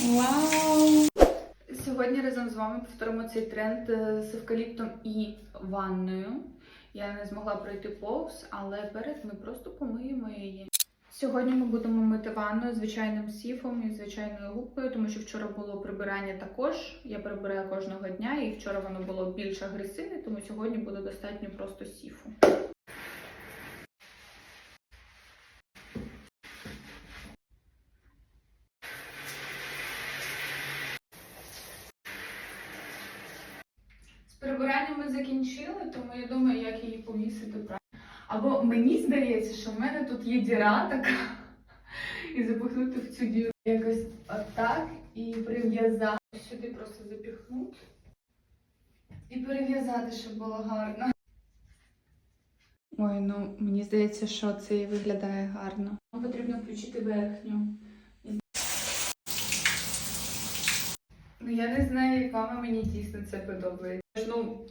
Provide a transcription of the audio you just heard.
Вау! Сьогодні разом з вами повторимо цей тренд е, з евкаліптом і ванною. Я не змогла пройти повз, але перед ми просто помиємо її. Сьогодні ми будемо мити ванну звичайним сіфом і звичайною губкою, тому що вчора було прибирання також. Я прибираю кожного дня, і вчора воно було більш агресивне, тому сьогодні буде достатньо просто сіфу. З прибиранням ми закінчили, тому я думаю, як її повісити правильно. Або мені здається, що в мене тут є діра така, і запихнути в цю діру якось отак і прив'язати. Сюди просто запіхнути і перев'язати, щоб було гарно. Ой, ну мені здається, що це і виглядає гарно. Нам потрібно включити верхню. Ну, я не знаю, як вам мені дійсно це подобається. não.